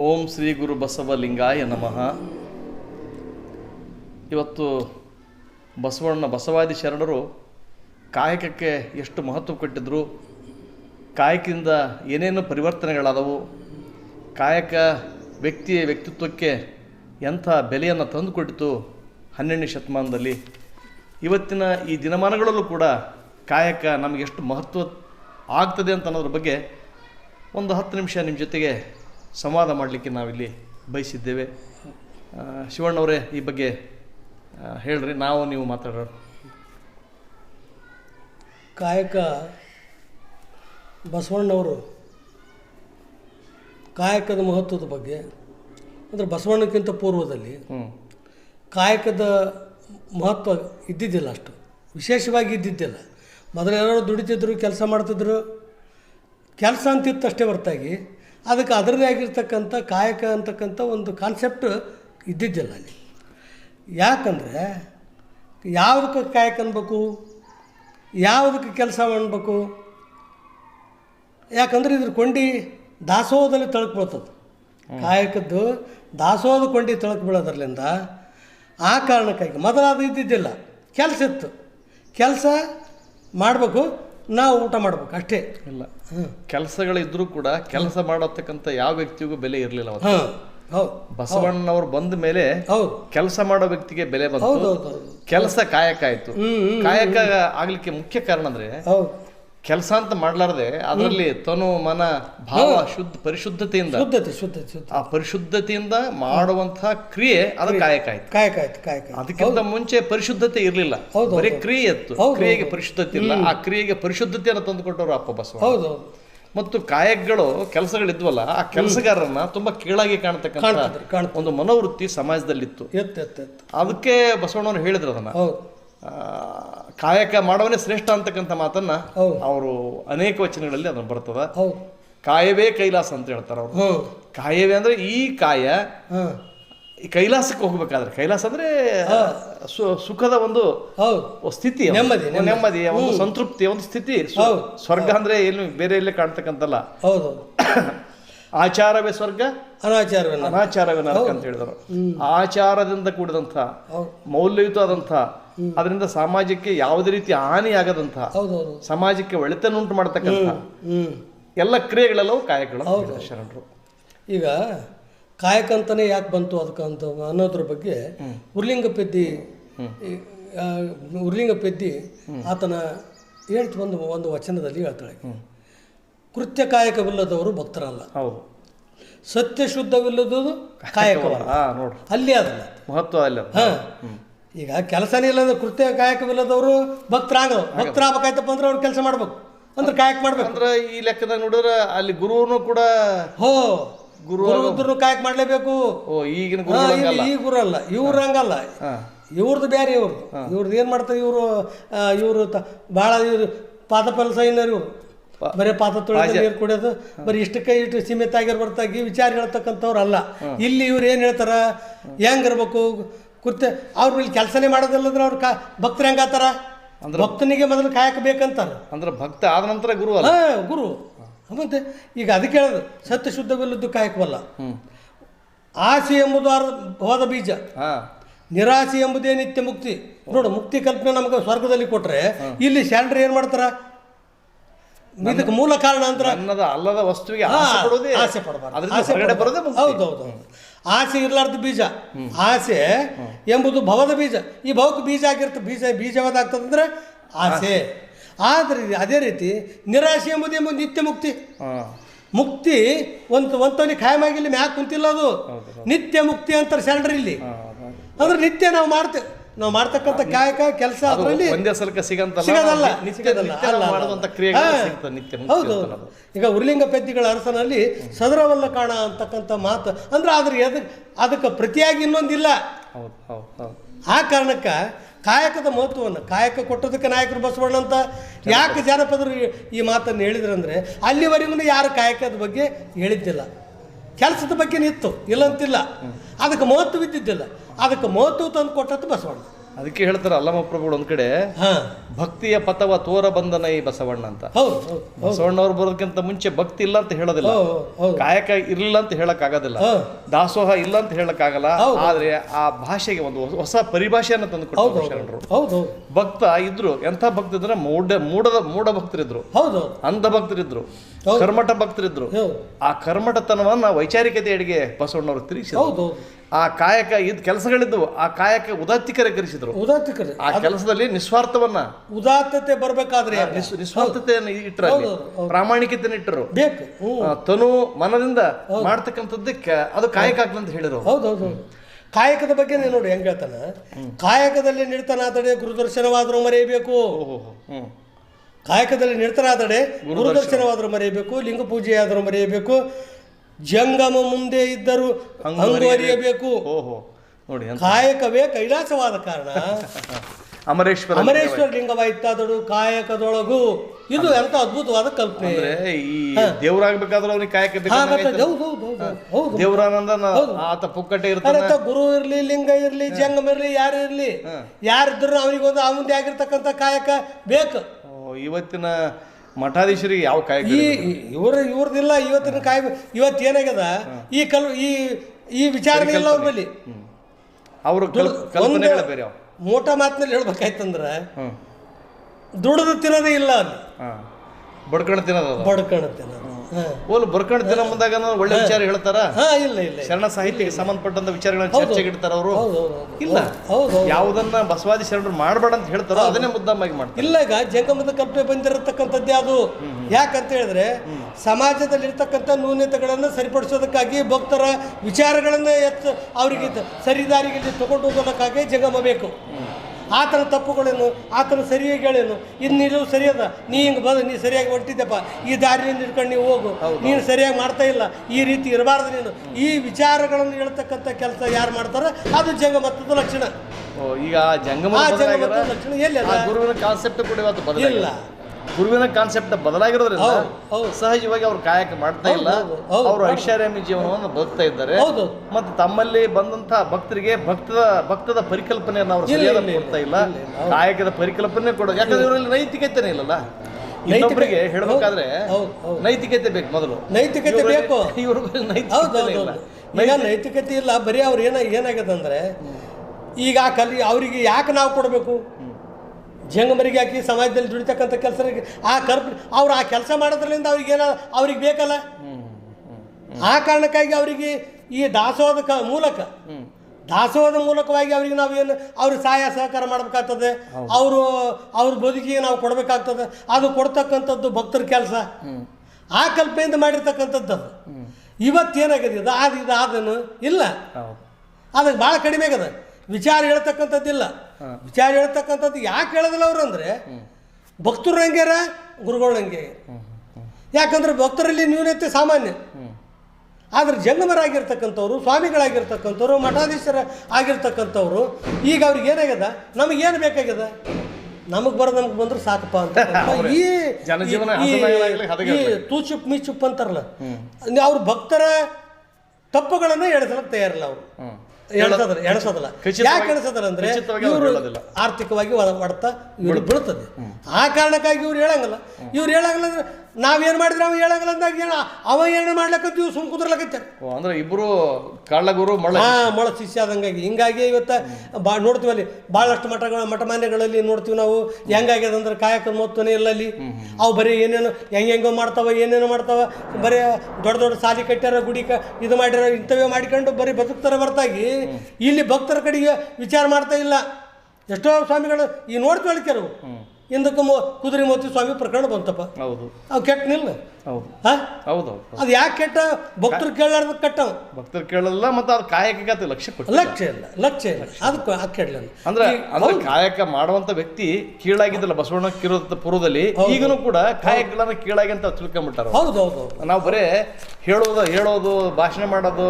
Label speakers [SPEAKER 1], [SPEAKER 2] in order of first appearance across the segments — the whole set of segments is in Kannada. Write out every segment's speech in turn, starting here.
[SPEAKER 1] ಓಂ ಶ್ರೀ ಗುರು ಬಸವಲಿಂಗಾಯ ನಮಃ. ಇವತ್ತು ಬಸವಣ್ಣ ಬಸವಾದಿ ಶರಣರು ಕಾಯಕಕ್ಕೆ ಎಷ್ಟು ಮಹತ್ವ ಕೊಟ್ಟಿದ್ದರು ಕಾಯಕದಿಂದ ಏನೇನು ಪರಿವರ್ತನೆಗಳಾದವು, ಕಾಯಕ ವ್ಯಕ್ತಿಯ ವ್ಯಕ್ತಿತ್ವಕ್ಕೆ ಎಂಥ ಬೆಲೆಯನ್ನು ತಂದುಕೊಟ್ಟಿತು ಹನ್ನೆರಡನೇ ಶತಮಾನದಲ್ಲಿ. ಇವತ್ತಿನ ಈ ದಿನಮಾನಗಳಲ್ಲೂ ಕೂಡ ಕಾಯಕ ನಮಗೆ ಎಷ್ಟು ಮಹತ್ವ ಆಗ್ತದೆ ಅಂತ ಅನ್ನೋದ್ರ ಬಗ್ಗೆ ಒಂದು ಹತ್ತು ನಿಮಿಷ ನಿಮ್ಮ ಜೊತೆಗೆ ಸಂವಾದ ಮಾಡಲಿಕ್ಕೆ ನಾವಿಲ್ಲಿ ಬಯಸಿದ್ದೇವೆ. ಶಿವಣ್ಣವರೇ ಈ ಬಗ್ಗೆ ಹೇಳ್ರಿ ನಾವು ನೀವು ಮಾತಾಡೋರು.
[SPEAKER 2] ಕಾಯಕ ಬಸವಣ್ಣವರು ಕಾಯಕದ ಮಹತ್ವದ ಬಗ್ಗೆ ಅಂದರೆ ಬಸವಣ್ಣಕ್ಕಿಂತ ಪೂರ್ವದಲ್ಲಿ ಕಾಯಕದ ಮಹತ್ವ ಇದ್ದಿದ್ದಿಲ್ಲ ಅಷ್ಟು. ವಿಶೇಷವಾಗಿ ಇದ್ದಿದ್ದಿಲ್ಲ. ಮೊದಲು ಯಾರು ದುಡಿತಿದ್ರು ಕೆಲಸ ಮಾಡ್ತಿದ್ರು. ಕೆಲಸ ಅಂತಿತ್ತು ಅಷ್ಟೇ ಹೊರತಾಗಿ ಅದಕ್ಕೆ ಅದರದೇ ಆಗಿರ್ತಕ್ಕಂಥ ಕಾಯಕ ಅಂತಕ್ಕಂಥ ಒಂದು ಕಾನ್ಸೆಪ್ಟ್ ಇದ್ದಿದ್ದಿಲ್ಲ ಅಲ್ಲಿ. ಯಾಕಂದರೆ ಯಾವುದಕ್ಕೆ ಕಾಯಕ ಅನ್ಬೇಕು? ಯಾವುದಕ್ಕೆ ಕೆಲಸ ಮಾಡಬೇಕು ಯಾಕಂದ್ರೆ ಇದ್ರ ಕೊಂಡಿ ದಾಸೋಹದಲ್ಲಿ ತಳಕು ಬೀಳ್ತದೆ. ಕಾಯಕದ್ದು ದಾಸೋಹದ ಕೊಂಡಿ ತಳಕು ಬೀಳೋದ್ರಲ್ಲಿಂದ ಆ ಕಾರಣಕ್ಕಾಗಿ ಮೊದಲು ಅದು ಇದ್ದಿದ್ದಿಲ್ಲ. ಕೆಲಸ ಇತ್ತು. ಕೆಲಸ ಮಾಡಬೇಕು. ನಾವು ಊಟ ಮಾಡ್ಬೇಕು ಅಷ್ಟೇ.
[SPEAKER 1] ಇಲ್ಲ. ಕೆಲಸಗಳಿದ್ರೂ ಕೂಡ ಕೆಲಸ ಮಾಡತಕ್ಕಂಥ ಯಾವ ವ್ಯಕ್ತಿಗೂ ಬೆಲೆ ಇರಲಿಲ್ಲ
[SPEAKER 2] ಹೌದು.
[SPEAKER 1] ಬಸವಣ್ಣವ್ರು ಬಂದ ಮೇಲೆ
[SPEAKER 2] ಹೌದು.
[SPEAKER 1] ಕೆಲಸ ಮಾಡೋ ವ್ಯಕ್ತಿಗೆ ಬೆಲೆ ಬಂತು. ಕೆಲಸ ಕಾಯಕ ಆಯ್ತು. ಕಾಯಕ ಆಗ್ಲಿಕ್ಕೆ ಮುಖ್ಯ ಕಾರಣ ಅಂದ್ರೆ
[SPEAKER 2] ಹೌದು.
[SPEAKER 1] ಕೆಲಸ ಅಂತ ಮಾಡ್ಲಾರ್ದೆ ಅದರಲ್ಲಿ ತನು ಮನ ಭಾವ ಶುದ್ಧ ಪರಿಶುದ್ಧತೆಯಿಂದ
[SPEAKER 2] ಶುದ್ಧತೆ ಶುದ್ಧತೆ ಶುದ್ಧ
[SPEAKER 1] ಆ ಪರಿಶುದ್ಧತೆಯಿಂದ ಮಾಡುವಂತಹ ಕ್ರಿಯೆ ಅದು ಕಾಯಕ ಆಯ್ತು.
[SPEAKER 2] ಕಾಯಕ ಆಯ್ತು ಕಾಯಕ
[SPEAKER 1] ಅದಕ್ಕಿಂತ ಮುಂಚೆ ಪರಿಶುದ್ಧತೆ ಇರಲಿಲ್ಲ. ಬರೀ ಕ್ರಿಯೆ ಇತ್ತು. ಕ್ರಿಯೆಗೆ ಪರಿಶುದ್ಧತೆ ಇಲ್ಲ. ಆ ಕ್ರಿಯೆಗೆ ಪರಿಶುದ್ಧತೆಯನ್ನು ತಂದುಕೊಟ್ಟವರು ಅಪ್ಪ ಬಸವ
[SPEAKER 2] ಹೌದು
[SPEAKER 1] ಮತ್ತು ಕಾಯಕಗಳು ಕೆಲಸಗಳಿದ್ವಲ್ಲ ಆ ಕೆಲಸಗಾರರನ್ನ ತುಂಬಾ ಕೀಳಾಗಿ ಕಾಣತಕ್ಕಂಥ ಒಂದು ಮನೋವೃತ್ತಿ ಸಮಾಜದಲ್ಲಿತ್ತು. ಅದಕ್ಕೆ ಬಸವಣ್ಣವ್ರು ಹೇಳಿದ್ರು ಅದನ್ನ. ಕಾಯಕ ಮಾಡೋನೇ ಶ್ರೇಷ್ಠ ಅಂತಕ್ಕಂಥ ಮಾತನ್ನ ಅವರು ಅನೇಕ ವಚನಗಳಲ್ಲಿ ಅದನ್ನು ಬರ್ತದ. ಕಾಯವೇ ಕೈಲಾಸ ಅಂತ ಹೇಳ್ತಾರೆ ಅವರು. ಕಾಯವೇ ಅಂದ್ರೆ ಈ ಕಾಯ ಈ ಕೈಲಾಸಕ್ಕೆ ಹೋಗ್ಬೇಕಾದ್ರೆ. ಕೈಲಾಸ ಅಂದ್ರೆ ಸುಖದ ಒಂದು ಸ್ಥಿತಿ.
[SPEAKER 2] ನೆಮ್ಮದಿ,
[SPEAKER 1] ಒಂದು ನೆಮ್ಮದಿ. ಒಂದು ಸಂತೃಪ್ತಿ ಒಂದು ಸ್ಥಿತಿ. ಸ್ವರ್ಗ ಅಂದ್ರೆ ಏನು ಬೇರೆ ಎಲ್ಲೇ ಕಾಣ್ತಕ್ಕಂತಲ್ಲ
[SPEAKER 2] ಹೌದು.
[SPEAKER 1] ಆಚಾರವೇ ಸ್ವರ್ಗ?
[SPEAKER 2] ಅನಾಚಾರವೇ
[SPEAKER 1] ಅನಾಚಾರವೇ ನರಕ ಅಂತ ಹೇಳಿದರು. ಆಚಾರದಿಂದ ಕೂಡಿದಂಥ ಮೌಲ್ಯಯುತವಾದಂಥ ಅದರಿಂದ ಸಮಾಜಕ್ಕೆ ಯಾವುದೇ ರೀತಿ ಹಾನಿ
[SPEAKER 2] ಆಗದಂತಹ
[SPEAKER 1] ಸಮಾಜಕ್ಕೆ ಒಳಿತನ್ನು ಉಂಟು ಮಾಡತಕ್ಕಂಥ
[SPEAKER 2] ಹ್ಞೂ
[SPEAKER 1] ಎಲ್ಲ ಕ್ರಿಯೆಗಳೆಲ್ಲವೂ ಕಾಯಕಗಳು ಶರಣರು.
[SPEAKER 2] ಈಗ ಕಾಯಕ ಅಂತಾನೆ ಯಾಕೆ ಬಂತು ಅದಕ್ಕೆ ಅಂತ ಅನ್ನೋದ್ರ ಬಗ್ಗೆ ಉರ್ಲಿಂಗ ಪೆದ್ದಿ ಉರ್ಲಿಂಗ ಪೆದ್ದಿ ಆತನ ಹೇಳ್ತು ಒಂದು ಒಂದು ವಚನದಲ್ಲಿ ಹೇಳ್ತಾಳೆ. ಕೃತ್ಯ ಕಾಯಕವಿಲ್ಲದವರು ಭಕ್ತರಲ್ಲ.
[SPEAKER 1] ಹೌದು.
[SPEAKER 2] ಸತ್ಯ ಶುದ್ಧವಿಲ್ಲದದು ಕಾಯಕವಲ್ಲ. ಅಲ್ಲಿ ಅದಲ್ಲ
[SPEAKER 1] ಮಹತ್ವ ಅಲ್ಲ.
[SPEAKER 2] ಹಾಂ. ಈಗ ಕೆಲಸನೇ ಇಲ್ಲ ಅಂದ್ರೆ ಕೃತ್ಯ ಕಾಯಕವಿಲ್ಲದವರು ಭಕ್ತರಾಗ ಭಕ್ತರಾಗಬೇಕಾಯ್ತಪ್ಪ ಅಂದ್ರೆ ಅವ್ರು ಕೆಲಸ ಮಾಡ್ಬೇಕು. ಅಂದ್ರೆ ಕಾಯಕ ಮಾಡ್ಬೇಕು.
[SPEAKER 1] ಅಂದ್ರೆ ಈ ಲೆಕ್ಕದಾಗ ನೋಡಿದ್ರೆ ಅಲ್ಲಿ ಗುರುನು ಕೂಡ
[SPEAKER 2] ಹೋ ಗುರು ಇದ್ರು ಕಾಯಕ ಮಾಡಲೇಬೇಕು.
[SPEAKER 1] ಓ ಈಗಿನ
[SPEAKER 2] ಈ ಗುರು ಅಲ್ಲ ಇವ್ರ ಹಂಗಲ್ಲ. ಇವ್ರದ್ದು ಬೇರೆ ಇವ್ರದ್ದು ಇವ್ರದ್ದು ಏನು ಮಾಡ್ತಾರೆ ಇವರು? ಇವರು ಭಾಳ ಇವರು ಪಾದ ಫಲಸ ಏನಾರು ಇವರು ಬರೀ ಪಾತ ತೊಳೆದು ನೀರು ಕುಡಿಯೋದು. ಬರೀ ಇಷ್ಟಕ್ಕೆ ಇಷ್ಟು ಸೀಮಿತ ಆಗಿರ್ಬರ್ತಾಗಿ ವಿಚಾರ ಹೇಳ್ತಕ್ಕಂಥವ್ರು ಅಲ್ಲ. ಇಲ್ಲಿ ಇವ್ರು ಏನು ಹೇಳ್ತಾರ? ಹೆಂಗಿರ್ಬೇಕು? ಕೃತ್ಯ ಅವ್ರು ಇಲ್ಲಿ ಕೆಲಸನೇ ಮಾಡೋದಿಲ್ಲದ್ರೆ ಅವ್ರು ಕಾ ಭಕ್ತರು ಹೆಂಗಾತಾರ ಭಕ್ತನಿಗೆ ಮೊದಲು ಕಾಯಕ ಬೇಕಂತಾರೆ.
[SPEAKER 1] ಅಂದ್ರೆ ಭಕ್ತ ಆದ ನಂತರ ಗುರು ಅಲ್ಲ?
[SPEAKER 2] ಗುರು. ಮತ್ತೆ ಈಗ ಅದಕ್ಕೆ ಹೇಳೋದು ಸತ್ಯ ಶುದ್ಧವಿಲ್ಲದ್ದು ಕಾಯಕವಲ್ಲ ಆಸೆ ಎಂಬುದು ಅರ್- ಹೋದ ಬೀಜ.
[SPEAKER 1] ಹಾ.
[SPEAKER 2] ನಿರಾಸೆ ಎಂಬುದೇ ನಿತ್ಯ ಮುಕ್ತಿ. ನೋಡು ಮುಕ್ತಿ ಕಲ್ಪನೆ ನಮಗೆ ಸ್ವರ್ಗದಲ್ಲಿ ಕೊಟ್ರೆ ಇಲ್ಲಿ ಸ್ಯಾಂಡ್ರ್ ಏನು ಮಾಡ್ತಾರ? ಇದಕ್ಕೆ ಮೂಲ ಕಾರಣ ಅಂತ
[SPEAKER 1] ಅನ್ನದ ಅಲ್ಲದ ವಸ್ತುವಿಗೆ ಆಸೆ ಪಡೋದೇ
[SPEAKER 2] ಆಸೆ ಪಡಬಾರ್ದು. ಹೌದು ಹೌದು. ಆಸೆ ಇರಲಾರ್ದು ಬೀಜ. ಆಸೆ ಎಂಬುದು ಭವದ ಬೀಜ. ಈ ಭವಕ್ಕೆ ಬೀಜ ಆಗಿರ್ತದೆ ಬೀಜ ಬೀಜವಾದಾಗ್ತದಂದ್ರೆ ಆಸೆ. ಆದರೆ ಅದೇ ರೀತಿ ನಿರಾಸೆ ಎಂಬುದು ಎಂಬುದು ನಿತ್ಯ ಮುಕ್ತಿ. ಮುಕ್ತಿ ಒಂದು ಒಂತವನಿಗೆ ಖಾಯಂ ಆಗಿಲ್ಲ ಮ್ಯಾಕ್ ಕುಂತಿಲ್ಲ ಅದು. ನಿತ್ಯ ಮುಕ್ತಿ ಅಂತಾರೆ ಸ್ಯಾಲ್ರಿ ಇಲ್ಲಿ. ಅಂದ್ರೆ ನಿತ್ಯ ನಾವು ಮಾಡ್ತೇವೆ. ನಾವು ಮಾಡ್ತಕ್ಕಂಥ ಕಾಯಕ ಕೆಲಸ ಅದರಲ್ಲಿ
[SPEAKER 1] ಒಂದೇ ಸಲಕ್ಕೆ ಸಿಗಂತಲ್ಲ
[SPEAKER 2] ಸಿಗೋದಲ್ಲ. ಸಿಗೋದಲ್ಲ.
[SPEAKER 1] ನಿತ್ಯ
[SPEAKER 2] ಹೌದು. ಈಗ ಉರ್ಲಿಂಗ ಪೆದ್ದಿಗಳ ಅರಸನಲ್ಲಿ ಸದರವಲ್ಲ ಕಾಣ ಅಂತಕ್ಕಂಥ ಮಾತು. ಅಂದ್ರೆ ಅದ್ರ ಎದಕ್ ಅದಕ್ಕೆ ಪ್ರತಿಯಾಗಿ ಇನ್ನೊಂದಿಲ್ಲ.
[SPEAKER 1] ಹೌದು ಹೌದು ಹೌದು.
[SPEAKER 2] ಆ ಕಾರಣಕ್ಕೆ ಕಾಯಕದ ಮಹತ್ವವನ್ನು ಕಾಯಕ ಕೊಟ್ಟದಕ್ಕೆ ನಾಯಕರು ಬಸವಣ್ಣ ಅಂತ ಯಾಕೆ ಜಾನಪದರು ಈ- ಈ ಮಾತನ್ನು ಹೇಳಿದ್ರಂದ್ರೆ ಅಲ್ಲಿವರೆಗೂ ಯಾರು ಕಾಯಕದ ಬಗ್ಗೆ ಹೇಳಿದ್ದಿಲ್ಲ. ಕೆಲಸದ ಬಗ್ಗೆ ಇತ್ತು ಇಲ್ಲಂತಿಲ್ಲ. ಅದಕ್ಕೆ ಮಹತ್ವ ಇದ್ದಿದ್ದಿಲ್ಲ. ಅದಕ್ಕೆ ಮಹತ್ವ ತಂದು ಕೊಟ್ಟದ್ದು ಬಸವಣ್ಣ.
[SPEAKER 1] ಅದಕ್ಕೆ ಹೇಳ್ತಾರೆ ಅಲ್ಲಮ್ಮ ಪ್ರಭುಗಳು ಒಂದ್ ಕಡೆ
[SPEAKER 2] ಹಾ.
[SPEAKER 1] ಭಕ್ತಿಯ ಪಥವ ತೋರ ಬಂದನ ಈ ಬಸವಣ್ಣ ಅಂತ.
[SPEAKER 2] ಹೌದು
[SPEAKER 1] ಅವ್ರು ಬರೋದಕ್ಕಿಂತ ಮುಂಚೆ ಭಕ್ತಿ ಇಲ್ಲ ಅಂತ ಹೇಳೋದಿಲ್ಲ. ಕಾಯಕ ಇರಲಿಲ್ಲ ಅಂತ ಹೇಳಕ್ ಆಗೋದಿಲ್ಲ. ದಾಸೋಹ ಇಲ್ಲ ಅಂತ ಹೇಳಕ್ ಆಗಲ್ಲ. ಆದ್ರೆ ಆ ಭಾಷೆಗೆ ಒಂದು ಹೊಸ- ಪರಿಭಾಷೆಯನ್ನು ತಂದು ಶರಣರು ಭಕ್ತ ಇದ್ರು. ಎಂಥ ಭಕ್ತ ಇದ್ರೆ ಮೂಢ ಮೂಡ ಮೂಢ ಭಕ್ತರಿದ್ರು
[SPEAKER 2] ಹೌದು
[SPEAKER 1] ಅಂಧ ಭಕ್ತರಿದ್ರು. ಕರ್ಮಠ ಭಕ್ತರಿದ್ರು. ಆ ಕರ್ಮಠತನವನ್ನ ಅಡಿಗೆ ಬಸವಣ್ಣವರು ತಿರುಗಿಸಿದ್ರು.
[SPEAKER 2] ಹೌದು
[SPEAKER 1] ಆ ಕಾಯಕ ಇದ್ ಕೆಲಸಗಳಿದ್ದವು ಆ ಕಾಯಕ ಉದಾತ್ತೀಕರಿಸಿದ್ರು
[SPEAKER 2] ಉದಾತ್ತಿಕರ.
[SPEAKER 1] ಆ ಕೆಲಸದಲ್ಲಿ ನಿಸ್ವಾರ್ಥವನ್ನ
[SPEAKER 2] ಉದಾತ್ತತೆ ಬರಬೇಕಾದ್ರೆ
[SPEAKER 1] ನಿಸ್- ನಿಸ್ವಾರ್ಥತೆಯನ್ನು ಇಟ್ಟರು. ಪ್ರಾಮಾಣಿಕತೆ ಇಟ್ಟರು ತನು ಮನದಿಂದ ಮಾಡ್ತಕ್ಕಂಥದ್ದಕ್ಕೆ ಅದು ಕಾಯಕ ಆಗ್ಲಂತ ಅಂತ ಹೇಳಿರು
[SPEAKER 2] ಹೌದು ಹೌದು ಹೌದು. ಕಾಯಕದ ಬಗ್ಗೆ ನೀನು ನೋಡಿ ಹೆಂಗ್ ಹೇಳ್ತಾನ? ಕಾಯಕದಲ್ಲಿ ನಿಡ್ತನಾದಡೆ ಗುರುದರ್ಶನವಾದರೂ ಮರೆಯಬೇಕು. ಕಾಯಕದಲ್ಲಿ ನಿರತರಾದಡೆ ಗುರುದರ್ಶನವಾದರೂ ಮರೆಯಬೇಕು ಲಿಂಗ ಪೂಜೆಯಾದರೂ ಮರೆಯಬೇಕು ಜಂಗಮ ಮುಂದೆ ಇದ್ದರೂ ಅಂಗರಿಯಬೇಕು
[SPEAKER 1] ಓಹೋ ನೋಡಿ
[SPEAKER 2] ಕಾಯಕವೇ ಕೈಲಾಸವಾದ ಕಾರಣ.
[SPEAKER 1] ಅಮರೇಶ್ವರ
[SPEAKER 2] ಅಮರೇಶ್ವರ ಲಿಂಗವಾಯಿತಾದಡು ಕಾಯಕದೊಳಗು ಇದು ಎಂತ ಅದ್ಭುತವಾದ ಕಲ್ಪನೆ.
[SPEAKER 1] ಈ ದೇವ್ರಾಗ್ಬೇಕಾದ್ರೆ ಅವ್ರಿಗೆ ಕಾಯಕ ದೇವರಾನಂದ ಆತ ಪುಕ್ಕಟ್ಟೆ ಇರ್ತಾನೆ
[SPEAKER 2] ಗುರು ಇರ್ಲಿ ಲಿಂಗ ಇರ್ಲಿ ಜಂಗಮ ಇರ್ಲಿ ಯಾರು ಇರ್ಲಿ ಯಾರಿದ್ರು ಅವನಿಗೊಂದು ಅವನದೇ ಆಗಿರ್ತಕ್ಕಂಥ ಕಾಯಕ ಬೇಕು.
[SPEAKER 1] ಇವತ್ತಿನ ಮಠಾಧೀಶರಿಗೆ ಯಾವ ಕಾಯಿ
[SPEAKER 2] ಈ ಇವ್ರ ಇವ್ರದಿಲ್ಲ ಇವತ್ತಿನ ಕಾಯಿ ಇವತ್ತು ಏನಾಗ್ಯದ? ಈ ಕಲ್ ಈ ಈ ವಿಚಾರನೆ ಇಲ್ಲ ಅವ್ರ ಬಳಿ.
[SPEAKER 1] ಅವ್ರ ಕಲ್ಪನೆಗಳ ಬೇರೆ ಅವು
[SPEAKER 2] ಮೋಟ ಮಾತಿನಲ್ಲಿ ಹೇಳ್ಬೇಕಾಯ್ತಂದ್ರೆ ದುಡಿದು ತಿನ್ನೋದೇ ಇಲ್ಲ ಅಲ್ಲಿ.
[SPEAKER 1] ಬಡ್ಕೊಂಡು ಬಡ್ಕಣ ತಿನ್ನೋದು ಅದು.
[SPEAKER 2] ಬಡ್ಕಣ ತಿನ್ನೋದು.
[SPEAKER 1] ಓಲ್ ಬರ್ಕೊಂಡು ದಿನ ಮುಂದಾಗ ಒಳ್ಳೆ ವಿಚಾರ ಹೇಳ್ತಾರ?
[SPEAKER 2] ಹಾ ಇಲ್ಲ ಇಲ್ಲ
[SPEAKER 1] ಶರಣ ಸಾಹಿತ್ಯಕ್ಕೆ ಸಂಬಂಧಪಟ್ಟಂತ ವಿಚಾರಗಳನ್ನ ಚರ್ಚೆಗೆ ಇಡ್ತಾರ ಅವರು? ಇಲ್ಲ. ಯಾವುದನ್ನ ಬಸವಾದಿ ಶರಣರು ಮಾಡಬೇಡ ಅಂತ ಹೇಳ್ತಾರೋ ಅದನ್ನೇ ಮುದ್ದಮ್ಮಾಗಿ ಮಾಡ್ತಾರೆ.
[SPEAKER 2] ಇಲ್ಲ ಈಗ ಜಂಗಮದ ಕಲ್ಪನೆ ಬಂದಿರತಕ್ಕಂಥದ್ದೇ ಅದು. ಯಾಕಂತ ಹೇಳಿದ್ರೆ ಸಮಾಜದಲ್ಲಿ ಇರ್ತಕ್ಕಂಥ ನ್ಯೂನತೆಗಳನ್ನು ಸರಿಪಡಿಸೋದಕ್ಕಾಗಿ ಭಕ್ತರ ವಿಚಾರಗಳನ್ನು ಎತ್ತ ಅವರಿಗೆ ಸರಿದಾರಿಗೆ ತಗೊಂಡು ಹೋಗೋದಕ್ಕಾಗಿ ಜಂಗಮ ಬೇಕು. ಆತನ ತಪ್ಪುಗಳೇನು? ಆತನ ಹೇಳೇನು? ಇನ್ನು ಇದು ಸರಿಯದ? ನೀ ಹಿಂಗೆ ಬದು ನೀ ಸರಿಯಾಗಿ ಹೊಂಟಿದ್ದಪ್ಪ ಈ ದಾರಿಯಿಂದ ಹಿಡ್ಕೊಂಡು ನೀವು ಹೋಗು. ನೀನು ಸರಿಯಾಗಿ ಮಾಡ್ತಾ ಇಲ್ಲ. ಈ ರೀತಿ ಇರಬಾರ್ದು ನೀನು. ಈ ವಿಚಾರಗಳನ್ನು ಹೇಳ್ತಕ್ಕಂಥ ಕೆಲಸ ಯಾರು ಮಾಡ್ತಾರೆ ಅದು ಜಂಗಮತ್ತದ ಲಕ್ಷಣ.
[SPEAKER 1] ಓ, ಈಗ ಜಂಗಮ
[SPEAKER 2] ಲಕ್ಷಣ ಎಲ್ಲಿ
[SPEAKER 1] ಕಾನ್ಸೆಪ್ಟ್ ಕೂಡ ಇವತ್ತು
[SPEAKER 2] ಇಲ್ಲ.
[SPEAKER 1] ಗುರುವಿನ ಕಾನ್ಸೆಪ್ಟ್ ಬದಲಾಗಿರೋದ್ರಿಂದ. ಸಹಜವಾಗಿ ಅವ್ರು ಕಾಯಕ ಮಾಡ್ತಾ ಇಲ್ಲ. ಅವರು ಐಷಾರಾಮಿ ಜೀವನವನ್ನು ಬದುಕ್ತಾ ಇದ್ದಾರೆ.
[SPEAKER 2] ಹೌದು.
[SPEAKER 1] ಮತ್ತು ತಮ್ಮಲ್ಲಿ ಬಂದಂತ ಭಕ್ತರಿಗೆ ಭಕ್ತದ ಭಕ್ತದ ಪರಿಕಲ್ಪನೆಯನ್ನು ಅವರು ಸರಿಯಾದ ಕೊಡ್ತಾ ಇಲ್ಲ ಕಾಯಕದ ಪರಿಕಲ್ಪನೆ ಕೊಡೋದು. ಯಾಕಂದ್ರೆ ಇವರಲ್ಲಿ ನೈತಿಕತೆನೇ ಇಲ್ಲಲ್ಲ? ಇನ್ನೊಬ್ಬರಿಗೆ ಹೇಳಬೇಕಾದ್ರೆ. ನೈತಿಕತೆ ಬೇಕು ಮೊದಲು.
[SPEAKER 2] ನೈತಿಕತೆ ಬೇಕು.
[SPEAKER 1] ಇವರು ನೈತಿಕತೆ ಇಲ್ಲ.
[SPEAKER 2] ಈಗ ನೈತಿಕತೆ ಇಲ್ಲ ಬರೀ ಅವ್ರು ಏನ ಏನಾಗ್ಯದ ಅಂದ್ರೆ ಈಗ ಕಲಿ ಅವರಿಗೆ ಯಾಕೆ ನಾವು ಕೊಡಬೇಕು? ಜಂಗಮರಿಗೆ ಹಾಕಿ ಸಮಾಜದಲ್ಲಿ ದುಡಿತಕ್ಕಂಥ ಕೆಲಸ ಆ ಕರ್ಪ ಅವ್ರು ಆ ಕೆಲಸ ಮಾಡೋದ್ರಲ್ಲಿಂದ ಅವ್ರಿಗೆ ಏನ ಅವ್ರಿಗೆ ಬೇಕಲ್ಲ? ಆ ಕಾರಣಕ್ಕಾಗಿ ಅವರಿಗೆ ಈ ದಾಸೋಹದ ಕ ಮೂಲಕ ದಾಸೋಹದ ಮೂಲಕವಾಗಿ ಅವ್ರಿಗೆ ನಾವು ಏನು ಅವ್ರಿಗೆ ಸಹಾಯ ಸಹಕಾರ ಮಾಡಬೇಕಾಗ್ತದೆ. ಅವರು ಅವ್ರ ಬದುಕಿಗೆ ನಾವು ಕೊಡಬೇಕಾಗ್ತದೆ. ಅದು ಕೊಡ್ತಕ್ಕಂಥದ್ದು ಭಕ್ತರ ಕೆಲಸ. ಆ ಕಲ್ಪನೆಯಿಂದ ಮಾಡಿರ್ತಕ್ಕಂಥದ್ದು ಅದು. ಇವತ್ತೇನಾಗಿದೆ? ಅದು ಅದು ಇದು ಆದನು ಇಲ್ಲ. ಅದಕ್ಕೆ ಭಾಳ ಕಡಿಮೆ ಆಗದ. ವಿಚಾರ ಹೇಳ್ತಕ್ಕಂಥದ್ದಿಲ್ಲ. ವಿಚಾರ ಹೇಳ್ತಕ್ಕಂಥದ್ದು ಯಾಕೆ ಹೇಳೋದಿಲ್ಲ ಅವರು ಅಂದರೆ ಭಕ್ತರು ಹಂಗ್ಯಾರ ಗುರುಗಳು ಹಂಗೆ? ಯಾಕಂದ್ರೆ ಭಕ್ತರಲ್ಲಿ ನ್ಯೂನತೆ ಸಾಮಾನ್ಯ. ಆದ್ರೆ ಜಂಗಮರಾಗಿರ್ತಕ್ಕಂಥವ್ರು ಸ್ವಾಮಿಗಳಾಗಿರ್ತಕ್ಕಂಥವ್ರು ಮಠಾಧೀಶರ ಆಗಿರ್ತಕ್ಕಂಥವ್ರು ಈಗ ಅವ್ರಿಗೆ ಏನಾಗ್ಯದ? ನಮಗೇನು ಬೇಕಾಗ್ಯದ? ನಮಗೆ ಬರೋದು ನಮ್ಗೆ ಬಂದ್ರೆ ಸಾಕಪ್ಪ ಅಂತ. ಈ ಈ-. ತೂಚುಪ್ ಮೀಚುಪ್ ಅಂತಾರಲ್ಲ. ಅವ್ರ ಭಕ್ತರ ತಪ್ಪುಗಳನ್ನು ಎಣಿಸಲಕ್ಕೆ ತಯಾರಿಲ್ಲ ಅವರು. ಎಣಿಸೋದಲ್ಲ ಯಾಕೆ ಅಂದ್ರೆ ಇವರು. ಆರ್ಥಿಕವಾಗಿ ಹೊಡೆತ ಇವ್ರು ಬೀಳ್ತದೆ. ಆ ಕಾರಣಕ್ಕಾಗಿ ಇವ್ರು ಹೇಳಂಗಲ್ಲ. ಇವ್ರು ಹೇಳಂಗಿಲ್ಲ ಅಂದ್ರೆ ನಾವೇನು ಮಾಡಿದ್ರೆ ಅವ ಹೇಳಂಗಿಲ್ಲ ಅಂದಾಗ ಏನ? ಅವ ಏನು ಮಾಡ್ಲಕ್ಕಂತ ಇವ್ರು ಸುಮ್ ಕುದ್ರಲಕತ್ತೆ
[SPEAKER 1] ಓ, ಅಂದ್ರೆ ಇಬ್ರು ಕಳ್ಳಗುರು ಮಳ್ಳ
[SPEAKER 2] ಹಾ ಮೊಳ ಶಿಷ್ಯ ಆದಂಗಾಗಿ. ಹಿಂಗಾಗಿ ಇವತ್ತ ಬಾ ನೋಡ್ತೀವಿ ಅಲ್ಲಿ ಭಾಳಷ್ಟು ಮಠಗಳ ಮಠಮಾನ್ಯಗಳಲ್ಲಿ ನೋಡ್ತೀವಿ ನಾವು. ಹೆಂಗಾಗ್ಯದ ಅಂದ್ರೆ ಕಾಯಕ ಮೊತ್ತನೇ ಇಲ್ಲ ಅಲ್ಲಿ ಅವು ಬರೀ ಏನೇನು ಹೆಂಗ್ ಹೆಂಗೋ ಮಾಡ್ತಾವ ಏನೇನೋ ಮಾಡ್ತಾವ. ಬರೀ ದೊಡ್ಡ ದೊಡ್ಡ ಸಾಲಿ ಕಟ್ಟ್ಯಾರ ಗುಡಿ ಕ ಇದು ಮಾಡ್ಯಾರ ಇಂಥವೇ ಮಾಡಿಕೊಂಡು ಬರೀ ಬದುಕ್ತಾರ ಹೊರತಾಗಿ ಇಲ್ಲಿ ಭಕ್ತರ ಕಡೆಗೆ ವಿಚಾರ ಮಾಡ್ತಾ ಇಲ್ಲ. ಎಷ್ಟೋ ಸ್ವಾಮಿಗಳು ಈ ನೋಡ್ತೀವಿ ಕೆಲವು. ಹಿಂದಕ್ಕೆ ಮೊ ಕುದುರೆ ಮೋತಿ ಸ್ವಾಮಿ ಪ್ರಕರಣ ಬಂತಪ್ಪ.
[SPEAKER 1] ಹೌದು.
[SPEAKER 2] ಅವು ಕೆಟ್ಟ ನಿಲ್ಲ
[SPEAKER 1] ಹೌದು.
[SPEAKER 2] ಹಾ?
[SPEAKER 1] ಹೌದು
[SPEAKER 2] ಅದು ಯಾಕೆ ಕೆಟ್ಟ? ಭಕ್ತರು ಕೇಳಾರ್ದ ಕಟ್ಟವ.
[SPEAKER 1] ಭಕ್ತರು ಕೇಳಲ್ಲ ಮತ್ತೆ ಅದು ಕಾಯಕಕ್ಕೆ ಲಕ್ಷ್ಯ ಕೊಟ್ಟ
[SPEAKER 2] ಲಕ್ಷ್ಯ ಇಲ್ಲ ಲಕ್ಷ್ಯ ಇಲ್ಲ. ಅದಕ್ಕೆ ಆ ಕೇಳಲಿಲ್ಲ
[SPEAKER 1] ಅಂದ್ರೆ ಅಂದ್ರೆ ಕಾಯಕ ಮಾಡುವಂತ ವ್ಯಕ್ತಿ ಕೀಳಾಗಿದ್ದಲ್ಲ ಬಸವಣ್ಣ ಕಿರೋದ ಪೂರ್ವದಲ್ಲಿ ಈಗನೂ ಕೂಡ ಕಾಯಕಗಳನ್ನ ಕೀಳಾಗಿ ಅಂತ ತಿಳ್ಕೊಂಬಿಟ್ಟಾರ
[SPEAKER 2] ಹೌದು ಹೌದು
[SPEAKER 1] ನಾವು ಬರೇ ಹೇಳೋದು ಹೇಳೋದು ಭಾಷಣ ಮಾಡೋದು.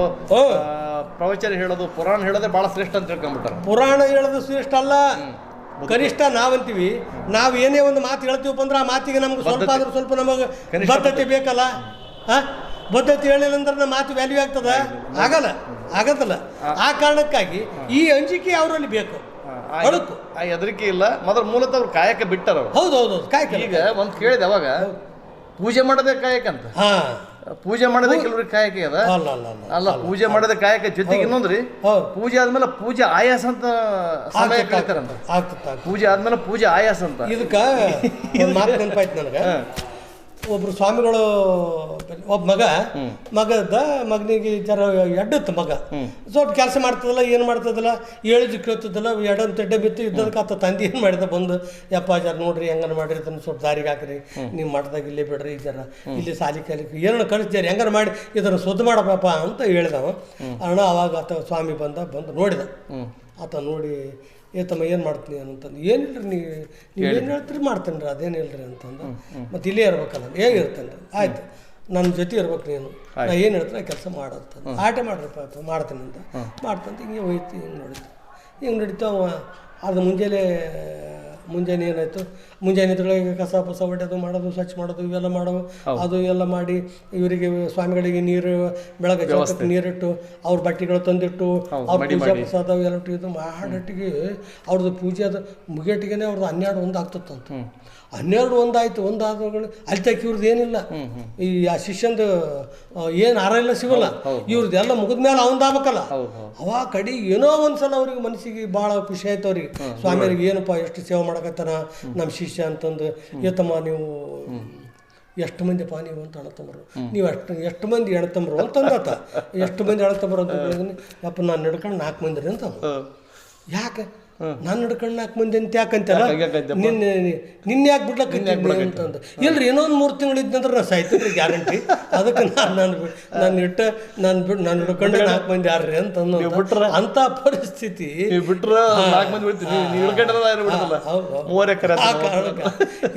[SPEAKER 1] ಪ್ರವಚನ ಹೇಳೋದು ಪುರಾಣ ಹೇಳೋದೇ ಬಹಳ ಶ್ರೇಷ್ಠ ಅಂತ ತಿಳ್ಕೊಂಡ್ಬಿಟ್ಟಾರ
[SPEAKER 2] ಪುರಾಣ ಹೇಳೋದು ಶ್ರೇಷ್ಠ ಅಲ್ಲ. ಕನಿಷ್ಠ ನಾವಂತೀವಿ. ನಾವು ಏನೇ ಒಂದು ಮಾತು ಹೇಳ್ತೀವಪ್ಪ ಅಂದ್ರೆ ಆ ಮಾತಿಗೆ ನಮ್ಗೆ ಸ್ವಲ್ಪ ಆದ್ರೂ ಸ್ವಲ್ಪ ನಮಗೆ ಬದ್ಧತೆ ಬೇಕಲ್ಲ? ಹಾ? ಬದ್ಧತೆ ಹೇಳಿಲ್ಲ ಅಂದ್ರೆ ನಮ್ಮ ಮಾತು ವ್ಯಾಲ್ಯೂ ಆಗ್ತದ? ಆಗಲ್ಲ. ಆಗತ್ತಲ್ಲ. ಆ ಕಾರಣಕ್ಕಾಗಿ ಈ ಅಂಜಿಕೆ ಅವರಲ್ಲಿ ಬೇಕು?
[SPEAKER 1] ಆ-
[SPEAKER 2] ಅಳುಕು
[SPEAKER 1] ಹೆದರಿಕೆ ಇಲ್ಲ. ಮೊದಲ ಮೂಲತಃ ಅವ್ರು ಕಾಯಕ ಬಿಟ್ಟಾರ.
[SPEAKER 2] ಹೌದು ಹೌದು ಕಾಯಕ
[SPEAKER 1] ಈಗ ಒಂದು ಕೇಳಿದೆ ಅವಾಗ ಪೂಜೆ ಮಾಡೋದೇ ಕಾಯಕ ಅಂತ.
[SPEAKER 2] ಹಾ.
[SPEAKER 1] ಪೂಜೆ ಮಾಡೋದೇ ಕೆಲವ್ರಿಗೆ ಕಾಯಕ ಅದ.
[SPEAKER 2] ಅಲ್ಲ ಅಲ್ಲ ಅಲ್ಲ
[SPEAKER 1] ಅಲ್ಲ. ಪೂಜೆ ಮಾಡೋದ ಕಾಯಕ ಜೊತೆಗೆ ಇನ್ನೊಂದ್ರಿ ಪೂಜೆ ಆದ್ಮೇಲೆ ಪೂಜೆ ಆಯಾಸ ಅಂತ ಸಮಯ ಕಳಿತಾರಂತ ಪೂಜೆ ಆದ್ಮೇಲೆ ಪೂಜೆ ಆಯಾಸ ಅಂತ.
[SPEAKER 2] ಇದಕ್ಕ ಮಾತು ನೆನಪಾಯ್ತು ನನಗೆ. ಒಬ್ರು ಸ್ವಾಮಿಗಳು ಒಬ್ಬ ಮಗ ಮಗದ ಮಗನಿಗೆ ಜರ ಎಡ್ಡತ್ತು ಮಗ. ಸ್ವಲ್ಪ ಕೆಲಸ ಮಾಡ್ತದಲ್ಲ ಏನು ಮಾಡ್ತದಲ್ಲ ಏಳಿಜ್ ಕೇಳ್ತದಲ್ಲ ಎಡನ್ ತೆಡ್ಡೆ ಬಿತ್ತು ಇದ್ದದಕ್ಕೆ ಆತ ತಂದೆ ಏನು ಮಾಡಿದ ಬಂದು ಯಪ್ಪ ಜರ ನೋಡ್ರಿ ಹೆಂಗನ ಮಾಡಿರಿ ಅದನ್ನು ಸ್ವಲ್ಪ ದಾರಿಗೆ ಹಾಕ್ರಿ ನೀವು ಮಾಡ್ದಾಗ ಇಲ್ಲೇ ಬಿಡ್ರಿ ಈ ಜರ. ಇಲ್ಲಿ ಸಾಲಿ ಕಲಿಕೆ ಏನೋ ಕಳಿಸ್ತೀರಿ ಹೆಂಗಾರ ಮಾಡಿ ಇದನ್ನು ಶುದ್ಧ ಮಾಡಪ್ಪ ಅಂತ ಹೇಳಿದವ. ಅಣ್ಣ ಅವಾಗ ಆತ ಸ್ವಾಮಿ ಬಂದ ಬಂದು ನೋಡಿದ. ಆತ ನೋಡಿ ಏತಮ್ಮ ಏನು ಮಾಡ್ತೀನಿ ಅಂತಂದು ಏನಿಲ್ರಿ ನೀವು ನೀವು ಏನು ಹೇಳ್ತೀರಿ ಮಾಡ್ತೇನೆ ರೀ ಅದೇನಿಲ್ರಿ ಅಂತಂದು. ಮತ್ತೆ ಇಲ್ಲೇ ಇರ್ಬೇಕಲ್ಲ ಹೇಗೆ ಇರ್ತೇನೆ ರೀ ಆಯ್ತು. ನನ್ನ ಜೊತೆ ಇರ್ಬೇಕು ನೀನು. ನಾ ಏನು ಹೇಳ್ತೀನಿ ಕೆಲಸ ಮಾಡಂತ ಆಟ ಮಾಡ್ರಪ್ಪ ಮಾಡ್ತೀನಿ ಅಂತ. ಮಾಡ್ತಂತ ಹಿಂಗೆ ಹೋಯ್ತು ಹಿಂಗೆ ನೋಡಿತು. ಹಿಂಗೆ ನಡೀತು ಅವ ಅದು ಮುಂಜಾನೆ ಮುಂಜಾನೆ ಏನಾಯ್ತು? ಮುಂಜಾನೆ ಇದ್ರೊಳಗೆ ಕಸ ಪಸ ಹೊಡೆದು ಮಾಡೋದು ಸ್ವಚ್ಛ ಮಾಡೋದು ಇವೆಲ್ಲ ಮಾಡೋದು. ಅದು ಎಲ್ಲ ಮಾಡಿ ಇವರಿಗೆ ಸ್ವಾಮಿಗಳಿಗೆ ನೀರು ಬೆಳಗ್ಗೆ ಜಾಸ್ತಿ ನೀರಿಟ್ಟು ಅವ್ರ ಬಟ್ಟೆಗಳು ತಂದಿಟ್ಟು ಅವ್ರ ಪೂಜಾ ಪ್ರಸಾದ ಎಲ್ಲ ಇದು ಮಾಡಟ್ಟಿಗೆ ಅವ್ರದ್ದು ಪೂಜೆ ಅದು ಮುಗಿಯಟ್ಟಿಗೆ ಅವ್ರದ್ದು ಹನ್ನೆರಡು ಒಂದು ಆಗ್ತತ್ತಂತ. ಹನ್ನೆರಡು ಒಂದಾಯ್ತು ಆಯ್ತು ಒಂದು ಆದಗಳು ಅಲ್ಲಿ ತಕ್ಕ ಇವ್ರದ್ದು ಏನಿಲ್ಲ. ಈ ಆ ಶಿಷ್ಯಂದು ಏನು ಆರ ಇಲ್ಲ ಸಿಗಲ್ಲ. ಇವ್ರದ್ದು ಎಲ್ಲ ಮುಗಿದ ಮೇಲೆ ಅವಂದು ಆಗ್ಬೇಕಲ್ಲ
[SPEAKER 1] ಹೌದು ಹೌದು.
[SPEAKER 2] ಅವ ಕಡೆ ಏನೋ ಒಂದ್ಸಲ ಅವ್ರಿಗೆ ಮನಸ್ಸಿಗೆ ಭಾಳ ಖುಷಿ ಆಯ್ತು ಅವ್ರಿಗೆ. ಸ್ವಾಮಿಯವ್ರಿಗೆ ಏನಪ್ಪ ಎಷ್ಟು ಸೇವೆ ಮಾಡಕತ್ತಾನ ನಮ್ಮ ಶಿಷ್ಯ ಅಂತಂದು ಏತಮ್ಮ ನೀವು ಎಷ್ಟು ಮಂದಿಪ್ಪ ನೀವು ಅಂತ ಅಣ್ಣತಮ್ಮರು ನೀವು ಅಷ್ಟು ಎಷ್ಟು ಮಂದಿ ಎಣತಮ್ಮರು ಅಂತಂದತ ಎಷ್ಟು ಮಂದಿ ಎಣತಮ್ಮರು ಅಂತ ಅಪ್ಪ ಯಪ್ಪ ನಾನು ನಡ್ಕೊಂಡು ನಾಲ್ಕು ಮಂದಿ ರೀ ಅಂತ ಯಾಕೆ? ನಾನು ನಡ್ಕೊಂಡು ನಾಲ್ಕು ಮಂದಿ ಅಂತ ಯಾಕಂತಲ್ಲ? ನಿನ್ನೆ ನಿನ್ನೆ ಯಾಕೆ ಬಿಡ್ಲಕ್ಕ ಅಂತಂದು ಇಲ್ರಿ ಇನ್ನೊಂದು ಮೂರು ತಿಂಗಳು ಇದ್ದಂದ್ರೆ ನಾನು ಸಾಯ್ತೀನಿ ಗ್ಯಾರಂಟಿ ಅದಕ್ಕೆ ನಾನು ನಾನು ನಾನು ಇಟ್ಟ ನಾನು ಬಿಟ್ಟು ನಾನು ಹಿಡ್ಕೊಂಡೆ ನಾಲ್ಕು ಮಂದಿ ಯಾರ್ರಿ ಅಂತ
[SPEAKER 1] ಬಿಟ್ರೆ?
[SPEAKER 2] ಅಂತ ಪರಿಸ್ಥಿತಿ.
[SPEAKER 1] ಬಿಟ್ರೆ ನಾಲ್ಕು ಮಂದಿ
[SPEAKER 2] ಬಿಡ್ತೀನಿ.
[SPEAKER 1] ಮೂವರ್ ಎಕರೆ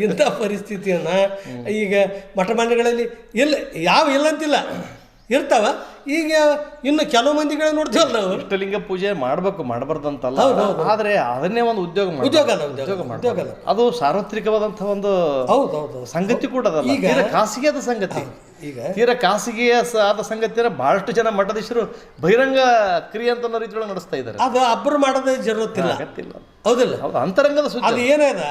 [SPEAKER 2] ಇಂಥ ಪರಿಸ್ಥಿತಿಯನ್ನ ಈಗ ಮಠ ಮಂದಿಗಳಲ್ಲಿ ಇಲ್ಲ ಯಾವ ಇಲ್ಲ ಅಂತಿಲ್ಲ. ಇರ್ತಾವ. ಈಗ ಇನ್ನು ಕೆಲವು ಮಂದಿಗಳ ನೋಡ್ತೀವಲ್ಲ ನಾವು
[SPEAKER 1] ಇಷ್ಟಲಿಂಗ ಪೂಜೆ ಮಾಡ್ಬೇಕು ಮಾಡಬಾರ್ದಂತಲ್ಲ. ಆದ್ರೆ ಅದನ್ನೇ ಒಂದು ಉದ್ಯೋಗ.
[SPEAKER 2] ಉದ್ಯೋಗ ಅಲ್ಲ ಉದ್ಯೋಗ. ಉದ್ಯೋಗ ಅಲ್ಲ.
[SPEAKER 1] ಅದು ಸಾರ್ವತ್ರಿಕವಾದಂತಹ ಒಂದು
[SPEAKER 2] ಹೌದು.
[SPEAKER 1] ಸಂಗತಿ ಕೂಡ ಅದಲ್ಲ ಖಾಸಗಿಯಾದ ಸಂಗತಿ.
[SPEAKER 2] ಈಗ
[SPEAKER 1] ತೀರಾ ಖಾಸಗಿಯ ಆದ ಸಂಗತಿಯನ್ನ ಬಹಳಷ್ಟು ಜನ ಮಠಾಧೀಶರು ಬಹಿರಂಗ ಕ್ರಿಯೆ ಅಂತ ರೀತಿಯೊಳಗೆ ನಡೆಸ್ತಾ ಇದ್ದಾರೆ.
[SPEAKER 2] ಅದು ಅಬ್ಬರು ಮಾಡೋದೇ ಜರುತ್ತಿಲ್ಲ.
[SPEAKER 1] ಗೊತ್ತಿಲ್ಲ
[SPEAKER 2] ಹೌದಿಲ್ಲ.
[SPEAKER 1] ಹೌದು ಅಂತರಂಗದ ಸುದ್ದಿ
[SPEAKER 2] ಅದು ಏನದ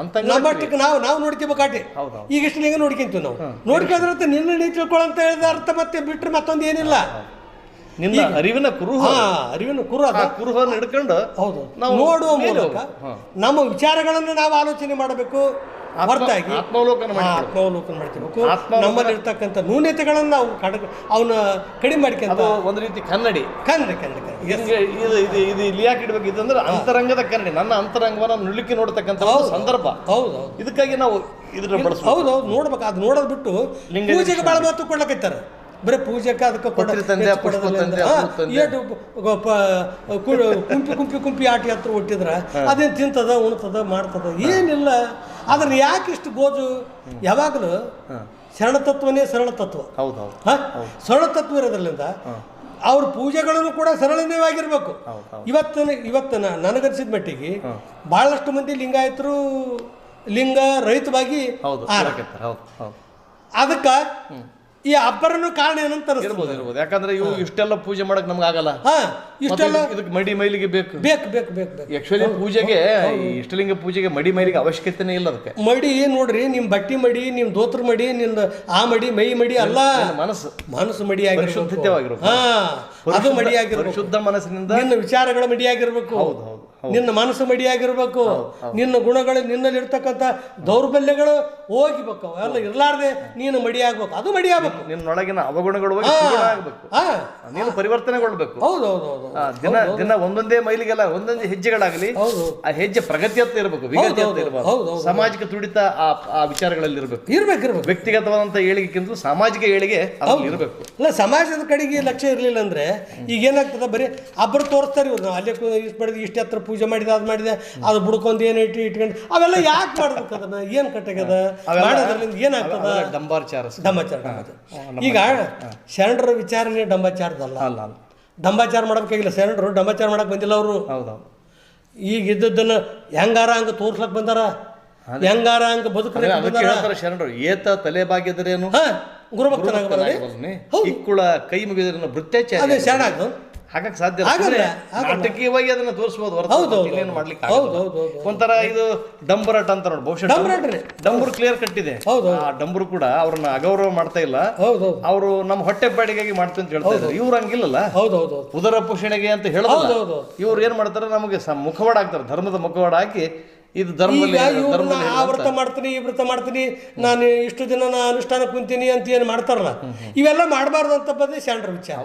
[SPEAKER 1] ಅಂತಂಗ
[SPEAKER 2] ನಮ್ಮ ಮಟ್ಟಕ್ಕೆ ನಾವು ನಾವು ನೋಡ್ಕೋಬೇಕಾಟಿ
[SPEAKER 1] ಹೌದು
[SPEAKER 2] ಈಗ ಇಷ್ಟು ಹಿಂಗೆ ನೋಡ್ಕೊಂತೀವಿ ನಾವು. ನೋಡ್ಕೊಂಡ್ರೆ ನಿನ್ನ ನೀ ತಿಳ್ಕೊಳ್ಳಂತ ಹೇಳಿದ ಅರ್ಥ ಮತ್ತೆ ಬಿಟ್ಟರೆ ಮತ್ತೊಂದು ಏನಿಲ್ಲ.
[SPEAKER 1] ನಿನ್ನ ಅರಿವಿನ ಕುರುಹ
[SPEAKER 2] ಅರಿವಿನ ಕುರು ಅದ.
[SPEAKER 1] ಆ ಕುರುಹನ್ನು ಹಿಡ್ಕೊಂಡು
[SPEAKER 2] ಹೌದು.
[SPEAKER 1] ನಾವು
[SPEAKER 2] ನೋಡುವ
[SPEAKER 1] ಮೇಲೆ
[SPEAKER 2] ಮೂಲಕ ನಮ್ಮ ವಿಚಾರಗಳನ್ನು ನಾವು ಆಲೋಚನೆ ಮಾಡಬೇಕು. ಹೊರತಾಗಿ
[SPEAKER 1] ಆತ್ಮಾವಲೋಕನ
[SPEAKER 2] ಆತ್ಮಾವಲೋಕನ ಮಾಡ್ಕೋಬೇಕು. ನಮ್ಮಲ್ಲಿ ಇರ್ತಕ್ಕಂಥ ನ್ಯೂನತೆಗಳನ್ನು ನಾವು ಕಡ ಅವನ್ನ ಕಡಿಮೆ ಮಾಡ್ಕೊಂತ
[SPEAKER 1] ಒಂದು ರೀತಿ ಕನ್ನಡಿ.
[SPEAKER 2] ಕನ್ನಡ ಕನ್ನಡ.
[SPEAKER 1] ಇದು ಇದು ಇದು ಇಲ್ಲಿ ಯಾಕೆ ಇಡಬೇಕು ಇದಂದ್ರೆ ಅಂತರಂಗದ ಕನ್ನಡಿ. ನನ್ನ ಅಂತರಂಗವನ್ನ ನುಳ್ಳಿಕ್ಕೆ ನೋಡ್ತಕ್ಕಂಥ ಸಂದರ್ಭ.
[SPEAKER 2] ಹೌದು ಹೌದು.
[SPEAKER 1] ಇದಕ್ಕಾಗಿ ನಾವು ಇದ್ರ
[SPEAKER 2] ಹೌದು ಹೌದು. ನೋಡ್ಬೇಕು. ಅದು ನೋಡೋದು ಬಿಟ್ಟು ಪೂಜೆಗೆ ಭಾಳ ಮಹತ್ವ ಬರೀ ಪೂಜೆಗೆ ಅದಕ್ಕೆ. ಏಟು ಕುಂಪಿ ಕುಂಪಿ ಕುಂಪಿ ಆಟಿ ಹತ್ರ ಹುಟ್ಟಿದ್ರೆ ಅದೇನು ತಿಂತದ ಉಣ್ತದ ಮಾಡ್ತದ ಏನಿಲ್ಲ. ಅದನ್ನ ಯಾಕೆ ಇಷ್ಟು ಗೋಜು? ಯಾವಾಗಲೂ ಶರಣ ತತ್ವನೇ ಸರಳ ತತ್ವ.
[SPEAKER 1] ಹೌದು ಹೌದು.
[SPEAKER 2] ಹಾ? ಸರಳ ತತ್ವ ಇರೋದ್ರಿಂದ ಅವ್ರ ಪೂಜೆಗಳನ್ನು ಕೂಡ
[SPEAKER 1] ಸರಳನೇವಾಗಿರ್ಬೇಕು
[SPEAKER 2] ಇವತ್ತನ. ಇವತ್ತಿನ ನನಗನ್ಸಿದ ಮಟ್ಟಿಗೆ ಬಹಳಷ್ಟು ಮಂದಿ ಲಿಂಗಾಯತರು ಲಿಂಗ ರಹಿತವಾಗಿ ಅದಕ್ಕ ಈ ಅಬ್ಬರನು ಕಾರಣ ಏನಂತ.
[SPEAKER 1] ಇರ್ಬೋದು ಇರ್ಬೋದು. ಯಾಕಂದ್ರೆ ಇವು ಇಷ್ಟೆಲ್ಲ ಪೂಜೆ ಮಾಡಕ್ ನಮ್ಗೆ ಆಗಲ್ಲ.
[SPEAKER 2] ಹಾ ಇಷ್ಟೆಲ್ಲ
[SPEAKER 1] ಇದಕ್ಕೆ- ಮಡಿ ಮೈಲಿಗೆ ಬೇಕು.
[SPEAKER 2] ಬೇಕು ಬೇಕು ಬೇಕು ಬೇಕು.
[SPEAKER 1] ಆಕ್ಚುಲಿ ಪೂಜೆಗೆ ಈ ಇಷ್ಟಲಿಂಗ ಪೂಜೆಗೆ ಮಡಿ ಮೈಲಿಗೆ ಅವಶ್ಯಕತೆನೇ ಇಲ್ಲ ಅದಕ್ಕೆ.
[SPEAKER 2] ಮಡಿ ನೋಡ್ರಿ ನಿಮ್ ಬಟ್ಟಿ ಮಡಿ ನಿಮ್ ದೋತ್ರ ಮಡಿ ನಿಮ್ ಆ ಮಡಿ ಮೈ ಮಡಿ ಅಲ್ಲ.
[SPEAKER 1] ನಿನ್ನ ಮನಸ್ಸು?
[SPEAKER 2] ಮನಸ್ಸು ಮಡಿ
[SPEAKER 1] ಪರಿಶುದ್ಧತೆವಾಗಿರ್ಬೇಕು.
[SPEAKER 2] ಹಾ ಅದು ಮಡಿ
[SPEAKER 1] ಶುದ್ಧ ಮನಸ್ಸಿನಿಂದ
[SPEAKER 2] ನಿನ್ನ ವಿಚಾರಗಳ ಮಡಿಯಾಗಿರ್ಬೇಕು
[SPEAKER 1] ಹೌದು ಹೌದು
[SPEAKER 2] ನಿನ್ನ ಮನಸ್ಸು ಮಡಿಯಾಗಿರ್ಬೇಕು ನಿನ್ನ ಗುಣಗಳು ನಿನ್ನಲ್ಲಿರ್ತಕ್ಕಂಥ ದೌರ್ಬಲ್ಯಗಳು ಹೋಗಿಬೇಕು ಎಲ್ಲ ಇರ್ಲಾರ್ದೆ ನೀನು ಮಡಿಯಾಗಬೇಕು ಅದು ಮಡಿಯಾಗಬೇಕು
[SPEAKER 1] ನಿನ್ನೊಳಗಿನ ಅವಗುಣಗಳು ಹೋಗಿ ಸುಗುಣ ಆಗ್ಬೇಕು ನೀನು ಪರಿವರ್ತನೆಗೊಳ್ಬೇಕು. ದಿನ ದಿನ ಒಂದೊಂದೇ ಮೈಲಿಗೆಲ್ಲ ಒಂದೊಂದೇ ಹೆಜ್ಜೆಗಳಾಗಲಿ
[SPEAKER 2] ಹೌದು.
[SPEAKER 1] ಆ ಹೆಜ್ಜೆ ಪ್ರಗತಿಯತ್ತ ಇರಬೇಕು ವಿಗತಿ
[SPEAKER 2] ಅಂತ
[SPEAKER 1] ಇರಬಾರ್ದು. ಸಾಮಾಜಿಕ ತುಡಿತ ಆ ಆ ವಿಚಾರಗಳಲ್ಲಿ ಇರಬೇಕು.
[SPEAKER 2] ಇರಬೇಕು ಇರ್ಬೇಕು.
[SPEAKER 1] ವ್ಯಕ್ತಿಗತವಾದಂತ ಏಳಿಗೆಕ್ಕಿಂತ ಸಾಮಾಜಿಕ ಏಳಿಗೆ ಇರಬೇಕು.
[SPEAKER 2] ಇಲ್ಲ ಸಮಾಜದ ಕಡೆಗೆ ಲಕ್ಷ್ಯ ಇರಲಿಲ್ಲ ಅಂದ್ರೆ ಈಗ ಏನಾಗ್ತದೆ ಬರೀ ಅಬ್ಬರು ತೋರಿಸ್ತಾರೆ ಇವ್ರು. ನಾವು ಅಲ್ಲೇ ಇಷ್ಟು ಮಾಡಿದ್ವಿ ಇಷ್ಟು ಹತ್ರ ಪೂಜೆ ಮಾಡಿದ ಅದು ಮಾಡಿದೆ. ಅದು ಬುಡ್ಕೊಂಡು ಏನು ಇಟ್ಟು ಇಟ್ಕೊಂಡು ಅವೆಲ್ಲ ಯಾಕೆ ಮಾಡ್ಬೇಕು ಅದನ್ನ? ಏನು ಕಟ್ಟಾಗ್ಯದ ಏನಾಗ್ತದ?
[SPEAKER 1] ಡಂಬಾರ್ಚಾರ.
[SPEAKER 2] ಡಂಬಾಚಾರ ಡಂಬಾಚಾರ ಈಗ ಶರಣರ ವಿಚಾರಣೆ ಡಂಬಾಚಾರದಲ್ಲ?
[SPEAKER 1] ಅಲ್ಲ ಅಲ್ಲ.
[SPEAKER 2] ಡಂಬಾಚಾರ ಮಾಡ್ಬೇಕಾಗಿಲ್ಲ ಶರಣರು ಡಂಬಾಚಾರ ಮಾಡಕ್ಕೆ ಬಂದಿಲ್ಲ ಅವರು.
[SPEAKER 1] ಹೌದೌದು
[SPEAKER 2] ಈಗ ಇದ್ದದ್ದನ್ನು ಹೆಂಗಾರ ಹಂಗ ತೋರ್ಸ್ಲಕ್ಕೆ ಬಂದಾರ? ಹೆಂಗಾರ ಹಂಗ
[SPEAKER 1] ಹೇಳ್ತಾರೆ ಶರಣರು ಏತ ತಲೆ ಬಾಗಿದ್ರೇನು?
[SPEAKER 2] ಗುರುಭಕ್ತನಾಗ ಬರಲಿ
[SPEAKER 1] ಇಕ್ಕುಳ ಕೈ ಮುಗಿದ್ರೆ ಭೃತ್ಯಾಚಾರ್ಯ
[SPEAKER 2] ಅದೇ ಶರಣ
[SPEAKER 1] ಹಾಕಕ್ ಸಾಧ್ಯ. ನಾಟಕೀಯವಾಗಿ ಅದನ್ನ ತೋರಿಸಬಹುದು ಹೊರತು
[SPEAKER 2] ಹೌದು.
[SPEAKER 1] ಇನ್ನೇನು ಮಾಡ್ಲಿಕ್ಕೆ ಒಂಥರ ಇದು ಡಂಬರಟ್ ಅಂತ ನೋಡಿ ಬಹುಶಃ. ಡಂಬರು ಕ್ಲಿಯರ್ ಕಟ್ಟಿದೆ
[SPEAKER 2] ಹೌದು,
[SPEAKER 1] ಆ ಡಂಬರು ಕೂಡ ಅವ್ರನ್ನ ಅಗೌರವ ಮಾಡ್ತಾ ಇಲ್ಲ.
[SPEAKER 2] ಹೌದು ಹೌದು.
[SPEAKER 1] ಅವರು ನಮ್ಮ ಹೊಟ್ಟೆ ಪಾಡಿಗಾಗಿ ಮಾಡ್ತೀವಿ ಅಂತ ಹೇಳ್ತಾ ಇದ್ದಾರೆ. ಇವ್ರು ಹಂಗಿಲ್ಲಲ್ಲ?
[SPEAKER 2] ಹೌದು ಹೌದು ಹೌದು.
[SPEAKER 1] ಉದರ ಪೋಷಣೆಗೆ ಅಂತ
[SPEAKER 2] ಹೌದು
[SPEAKER 1] ಹೇಳೋದು
[SPEAKER 2] ಹೌದು.
[SPEAKER 1] ಇವ್ರು ಏನ್ ಮಾಡ್ತಾರೆ? ನಮಗೆ ಮುಖವಾಡ ಹಾಕ್ತಾರೆ ಧರ್ಮದ ಮುಖವಾಡ ಹಾಕಿ ಇದು ಧರ್ಮದಲ್ಲಿ
[SPEAKER 2] ಆ ವ್ರತ ಮಾಡ್ತೀನಿ ಈ ವ್ರತ ಮಾಡ್ತೀನಿ ನಾನು ಇಷ್ಟು ದಿನ ನಾ ಅನುಷ್ಠಾನ ಕುಂತೀನಿ ಅಂತ ಏನು ಮಾಡ್ತಾರಲ್ಲ? ಇವೆಲ್ಲ ಮಾಡಬಾರ್ದು ಅಂತ ಬಂದು ಶಾಂಡ್ರ ವಿಚಾರ.